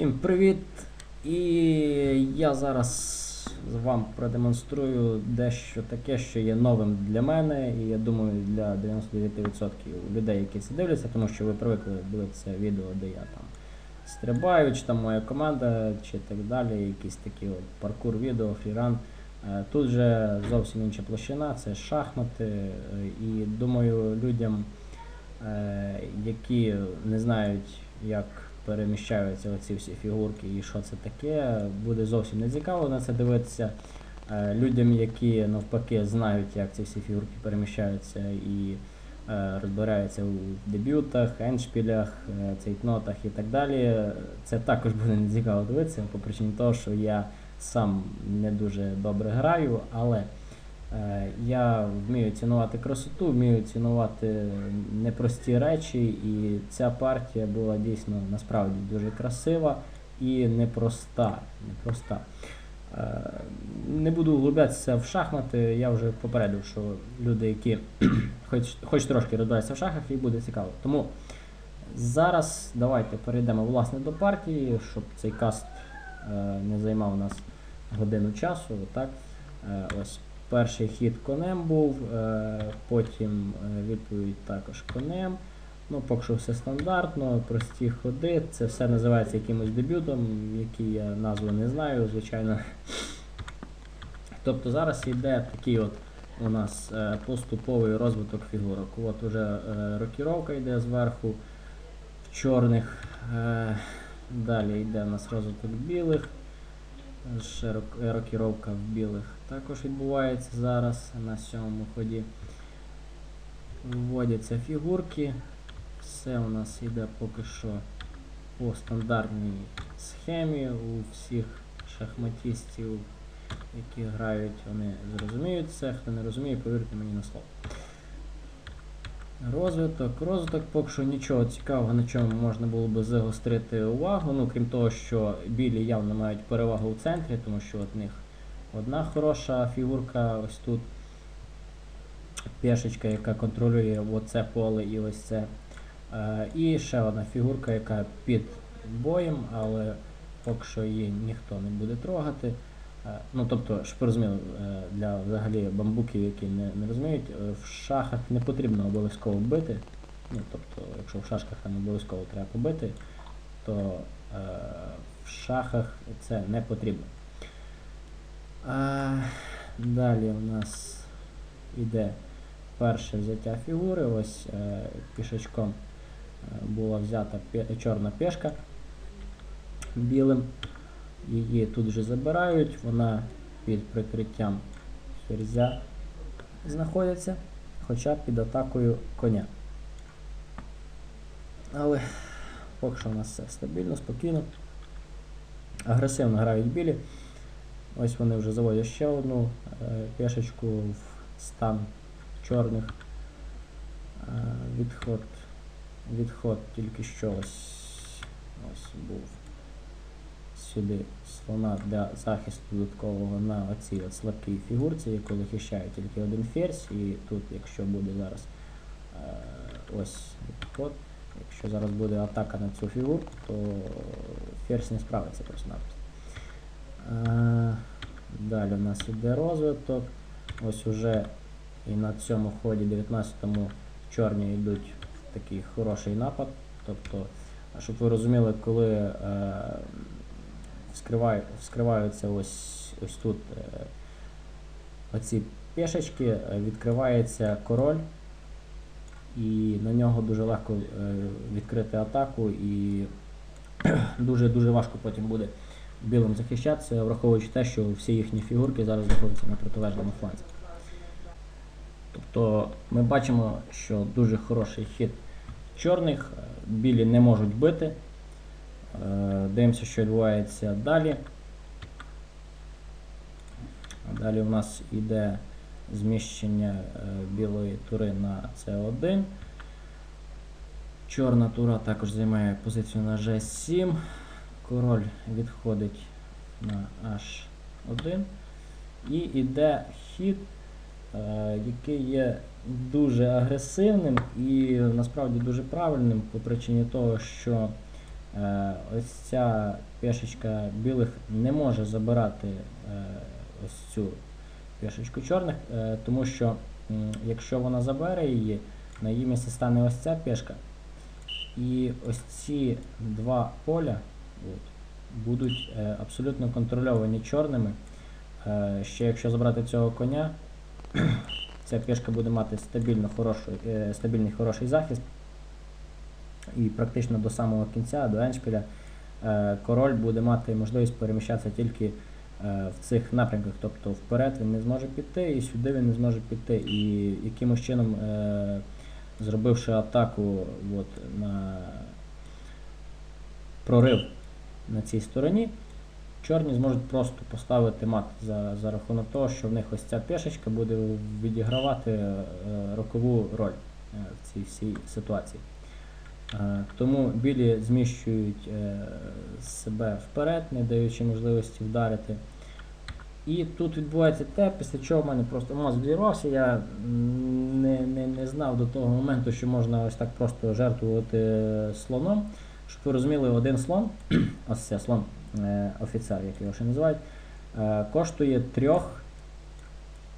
Всім привіт! І я зараз вам продемонструю дещо таке, що є новим для мене, і я думаю, для 99% людей, які це дивляться, тому що ви привикли дивитися відео, де я там стрибаю, чи там моя команда, чи так далі, якісь такі от паркур відео, фріран. Е, Тут же зовсім інша площина, це шахмати. е, І думаю, людям, е, які не знають, як переміщаються оці всі фігурки і що це таке, буде зовсім не цікаво на це дивитися. Е, Людям, які навпаки знають, як ці всі фігурки переміщаються і е, розбираються у дебютах, ендшпілях, е, цейтнотах і так далі, це також буде не цікаво дивитися, по причині того, що я сам не дуже добре граю, але я вмію цінувати красоту, вмію цінувати непрості речі, і ця партія була дійсно насправді дуже красива і непроста. непроста. Е, Не буду углублятися в шахмати, я вже попередив, що люди, які хоч, хоч трошки розбираються в шахах, їй буде цікаво. Тому зараз давайте перейдемо власне до партії, щоб цей каст е, не займав нас годину часу. Так? Е, ось перший хід конем був, е, потім е, відповідь також конем. Ну, поки що все стандартно, прості ходи. Це все називається якимось дебютом, який я назву не знаю, звичайно. Тобто зараз йде такий от у нас е, поступовий розвиток фігурок. От уже рокіровка йде зверху в чорних. Далі йде у нас розвиток білих. Рокіровка в білих також відбувається зараз на сьомому ході. Вводяться фігурки. Все у нас йде поки що по стандартній схемі. У всіх шахматистів, які грають, вони зрозуміють це. Хто не розуміє, повірте мені на слово. Розвиток. Розвиток поки що нічого цікавого, на чому можна було би загострити увагу. Ну, крім того, що білі явно мають перевагу у центрі, тому що от них одна хороша фігурка ось тут. Пешечка, яка контролює оце поле і ось це. Е, і ще одна фігурка, яка під боєм, але поки що її ніхто не буде трогати. Е, ну, тобто, щоб ви розуміли, е, для взагалі бамбуків, які не, не розуміють, в шахах не потрібно обов'язково бити. Ну, тобто, якщо в шашках там обов'язково треба побити, то в шахах це не потрібно. А, далі у нас іде перше взяття фігури. Ось е, пішечком е, була взята чорна пешка білим. Її тут вже забирають, вона під прикриттям ферзя знаходиться, хоча під атакою коня. Але поки що у нас все стабільно, спокійно. Агресивно грають білі. Ось вони вже заводять ще одну е, пешечку в стан чорних. Е, відход, відход тільки що ось, ось був сюди слона для захисту додаткового на оцій от слабкій фігурці, яку захищає тільки один ферзь. І тут, якщо буде зараз е, ось відход, якщо зараз буде атака на цю фігурку, то ферзь не справиться просто-напросто. Е, Далі у нас іде розвиток. Ось уже і на цьому ході 19-му чорні йдуть такий хороший напад. Тобто, щоб ви розуміли, коли е, вскриваю, вскриваються ось, ось тут е, оці пешечки, е, відкривається король, і на нього дуже легко е, відкрити атаку, і дуже-дуже важко потім буде білим захищатися, враховуючи те, що всі їхні фігурки зараз знаходяться на протилежному фланзі. Тобто ми бачимо, що дуже хороший хід чорних, білі не можуть бити. Е, Дивимося, що відбувається далі. Далі у нас йде зміщення е, білої тури на С1. Чорна тура також займає позицію на G7. Король відходить на H1. І йде хід, е, який є дуже агресивним і насправді дуже правильним по причині того, що Е, ось ця пішечка білих не може забирати е, ось цю пішечку чорних, тому що якщо вона забере її, на її місце стане ось ця пішка. І ось ці два поля от, будуть е, абсолютно контрольовані чорними. Е, ще якщо забрати цього коня, ця пішка буде мати стабільно хороший, е, стабільний хороший захист. І практично до самого кінця, до еншпіля, король буде мати можливість переміщатися тільки в цих напрямках. Тобто вперед він не зможе піти, і сюди він не зможе піти. І якимось чином, зробивши атаку от, на прорив на цій стороні, чорні зможуть просто поставити мат за, за рахунок того, що в них ось ця пішечка буде відігравати е, рокову роль е, в цій всій ситуації. Е, Тому білі зміщують себе вперед, не даючи можливості вдарити. І тут відбувається те, після чого в мене просто мозок зірвався. Я не, не, не знав до того моменту, що можна ось так просто жертвувати слоном. Щоб ви розуміли, один слон, ось це слон е, офіцер, як його ще називають, е, коштує трьох,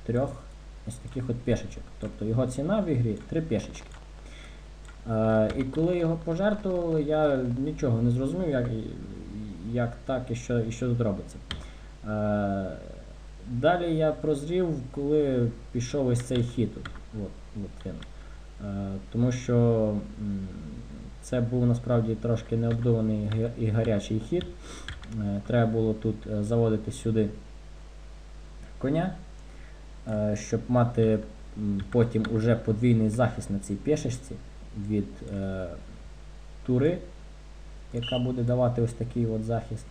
трьох ось таких от пішечок. Тобто його ціна в ігрі три пішечки. Е, і коли його пожертвували, я нічого не зрозумів, як, як так і що, і що тут робиться. Е, далі я прозрів, коли пішов ось цей хід. От, от, він. Е, тому що це був насправді трошки необдуманий і гарячий хід. Е, треба було тут е, заводити сюди коня, е, щоб мати потім уже подвійний захист на цій пішечці від тури, яка буде давати ось такий от захист,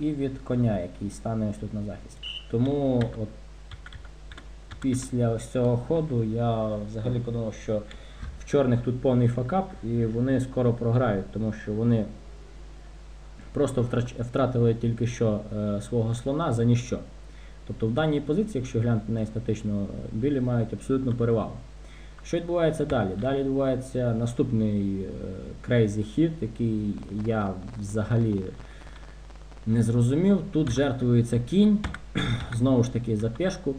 і від коня, який стане ось тут на захист. Тому от після ось цього ходу я взагалі подумав, що в чорних тут повний факап, і вони скоро програють, тому що вони просто втратили тільки що е, свого слона за ніщо. Тобто в даній позиції, якщо глянути на неї статично, білі мають абсолютну перевагу. Що відбувається далі? Далі відбувається наступний крейзі хід, який я взагалі не зрозумів. Тут жертвується кінь, знову ж таки за пешку.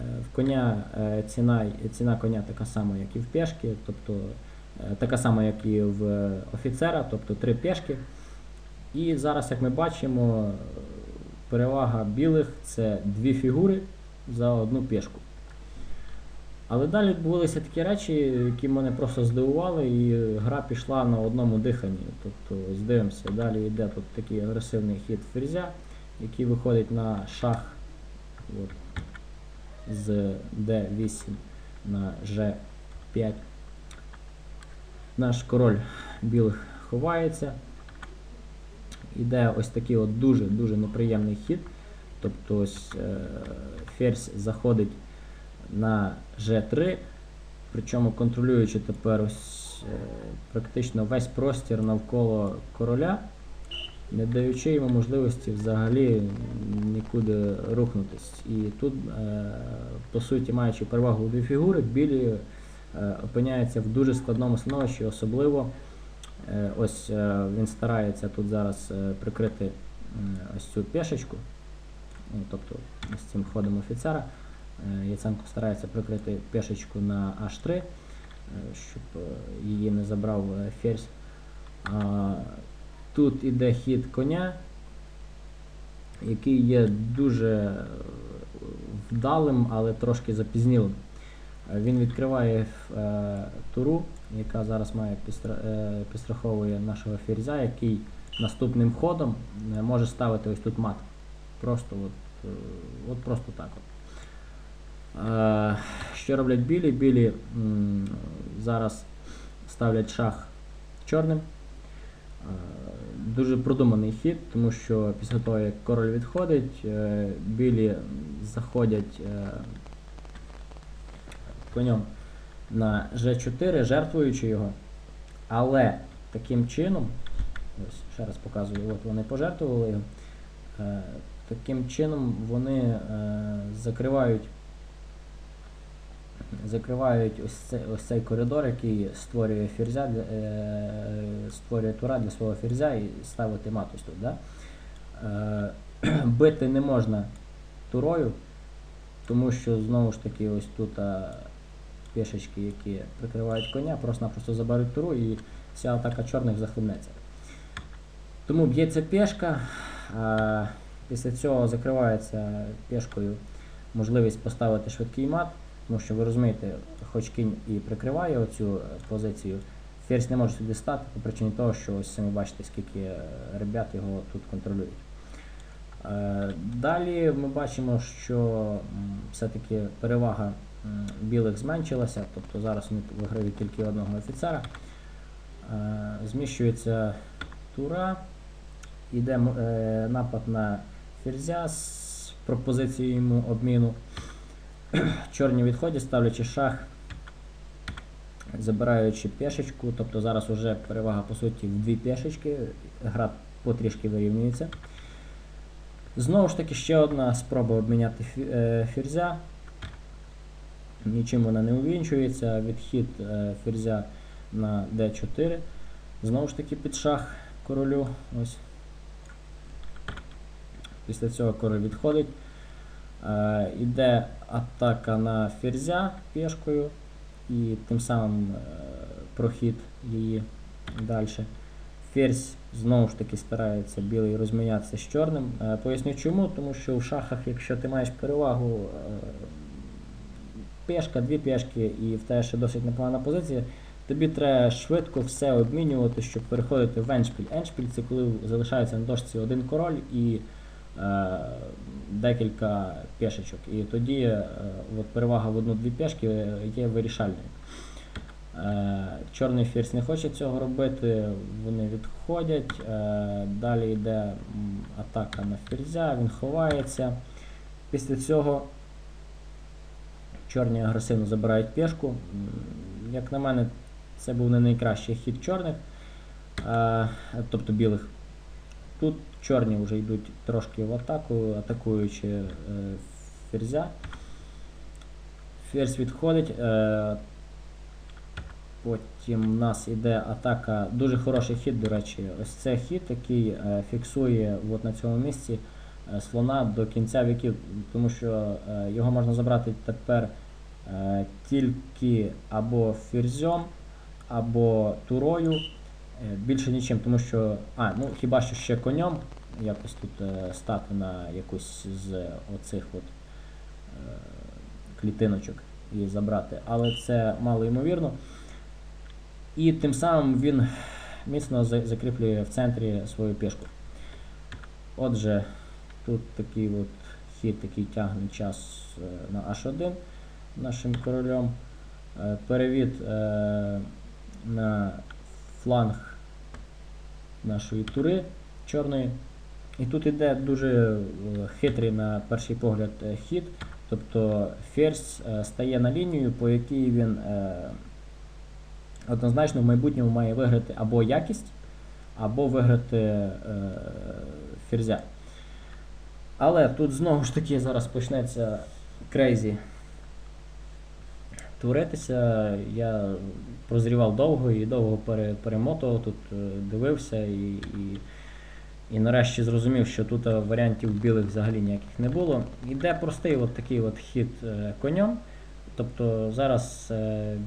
Е, В коня е, ціна, ціна коня така сама, як і в пешки, тобто е, така сама, як і в офіцера, тобто три пешки. І зараз, як ми бачимо, перевага білих це дві фігури за одну пешку. Але далі відбулися такі речі, які мене просто здивували, і гра пішла на одному диханні. Тобто, ось дивимося, далі йде тут такий агресивний хід ферзя, який виходить на шах от, з D8 на G5. Наш король білих ховається. Іде ось такий от дуже-дуже неприємний хід. Тобто ось е, ферзь заходить на G3, причому контролюючи тепер ось е, практично весь простір навколо короля, не даючи йому можливості взагалі нікуди рухнутись. І тут, е, по суті, маючи перевагу дві фігури, білі е, опиняються в дуже складному становищі, особливо е, ось він старається тут зараз прикрити ось цю пешечку, ну, тобто з цим ходом офіцера. Яценко старається прикрити пешечку на H3, е, щоб її не забрав ферзь. Тут іде хід коня, який є дуже вдалим, але трошки запізнілим. Е, Він відкриває е, туру, яка зараз має підстра- е, підстраховує нашого ферзя, який наступним ходом е, може ставити ось тут мат. Просто от, е, от просто так. От. Е, Що роблять білі? Білі м, зараз ставлять шах чорним. Дуже продуманий хід, тому що після того, як король відходить, е, білі заходять е, конем на G4, жертвуючи його. Але таким чином, ось ще раз показую, от вони пожертвували його. Е, Таким чином вони е, закривають закривають ось, це, ось цей коридор, який створює ферзя, для- е, створює тура для свого ферзя і ставити мат ось тут. Да? Е, бити не можна турою, тому що знову ж таки ось тут а, пішечки, які прикривають коня, просто-напросто заберуть туру і вся атака чорних захлинеться. Тому б'ється пішка, після цього закривається пішкою можливість поставити швидкий мат, тому що ви розумієте, хоч кінь і прикриває оцю е, позицію, ферзь не може сюди стати по причині того, що ось самі бачите, скільки е, ребят його тут контролюють. Е, Далі ми бачимо, що все-таки перевага білих зменшилася, тобто зараз вони виграють тільки одного офіцера. Зміщується тура, йде напад на ферзя з пропозицією йому обміну. Чорні відходять, ставлячи шах, забираючи пешечку, тобто зараз вже перевага по суті в дві пешечки, гра потрішки вирівнюється. Знову ж таки, ще одна спроба обміняти е, ферзя. Нічим вона не увінчується. Відхід е, ферзя на d4. Знову ж таки під шах королю. Ось. Після цього король відходить. Е, Іде атака на ферзя пішкою і тим самим е, прохід її далі. Ферзь знову ж таки старається білий розмінятися з чорним. Е, Поясню чому, тому що в шахах, якщо ти маєш перевагу пешка, дві пешки і в тебе ще досить непогана позиція, тобі треба швидко все обмінювати, щоб переходити в еншпіль. Еншпіль це коли залишається на дошці один король і декілька пешечок. І тоді е, от перевага в одну-дві пешки є вирішальною. Е, Чорний ферзь не хоче цього робити, вони відходять. Е, Далі йде атака на ферзя, він ховається. Після цього чорні агресивно забирають пішку. Як на мене, це був не найкращий хід чорних, е, тобто білих. Тут чорні вже йдуть трошки в атаку, атакуючи е, ферзя. Ферзь відходить. Е, Потім в нас іде атака, дуже хороший хід, до речі. Ось це хід, який е, фіксує от на цьому місці слона до кінця віків, тому що його можна забрати тепер тільки або ферзьом, або турою, більше нічим, тому що. А, ну хіба що ще конем якось тут е, стати на якусь з оцих от е, клітиночок і забрати. Але це мало ймовірно. І тим самим він міцно за- закріплює в центрі свою пішку. Отже, тут такий от хід, який тягне час е, на H1 нашим королем. Е, Перевід е, на фланг нашої тури чорної. І тут іде дуже е, хитрий на перший погляд е, хід. Тобто ферзь е, стає на лінію, по якій він однозначно в майбутньому має виграти або якість, або виграти ферзя. Але тут знову ж таки зараз почнеться крейзі творитися. Я прозрівав довго і довго перемотував тут, е, дивився і, і, і нарешті зрозумів, що тут е, варіантів білих взагалі ніяких не було. Іде простий от такий от хід е, конем. Тобто зараз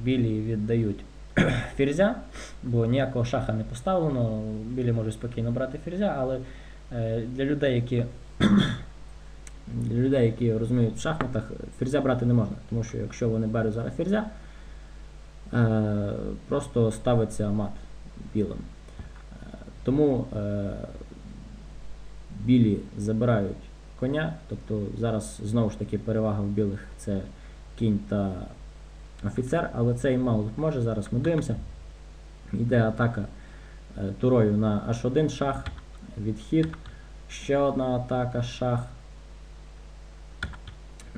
білі віддають ферзя, бо ніякого шаха не поставлено. Білі можуть спокійно брати ферзя, але для людей, які для людей, які розуміють в шахматах, ферзя брати не можна, тому що якщо вони беруть зараз ферзя, е, просто ставиться мат білим. Е, тому е, білі забирають коня, тобто зараз знову ж таки перевага в білих це кінь та офіцер, але це їм мало допоможе. Зараз ми дивимося. Йде атака турою на H1 шах, відхід, ще одна атака шах.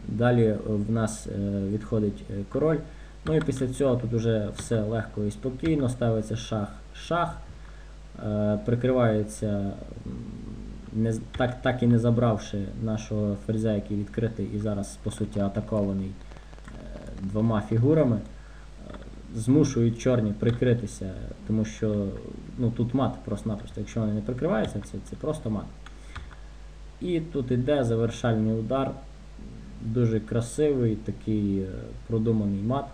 Далі в нас е, відходить е, король. Ну і після цього тут вже все легко і спокійно, ставиться шах, шах, е, прикривається, так, так і не забравши нашого ферзя, який відкритий і зараз по суті атакований е, двома фігурами, е, змушують чорні прикритися, тому що ну, тут мат просто-напросто. Якщо вони не прикриваються, це, це просто мат. І тут іде завершальний удар. Дуже красивий, такий е, продуманий мат.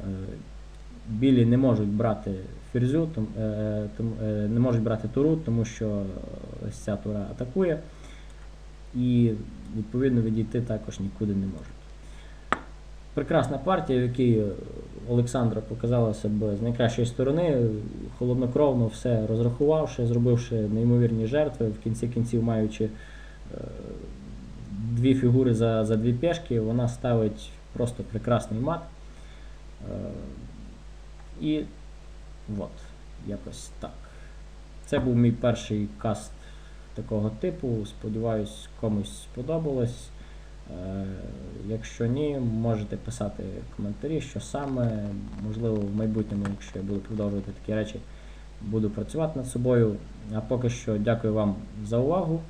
Е, Білі не можуть брати ферзю, е, не можуть брати туру, тому що ось ця тура атакує. І відповідно відійти також нікуди не можуть. Прекрасна партія, в якій Олександра показала себе з найкращої сторони, холоднокровно все розрахувавши, зробивши неймовірні жертви, в кінці кінців маючи дві фігури за, за дві пешки, вона ставить просто прекрасний мат. Е, І от, якось так. Це був мій перший каст такого типу. Сподіваюсь, комусь сподобалось. Е, Якщо ні, можете писати коментарі, що саме, можливо, в майбутньому, якщо я буду продовжувати такі речі, буду працювати над собою. А поки що дякую вам за увагу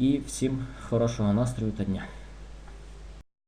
і всім хорошого настрою та дня.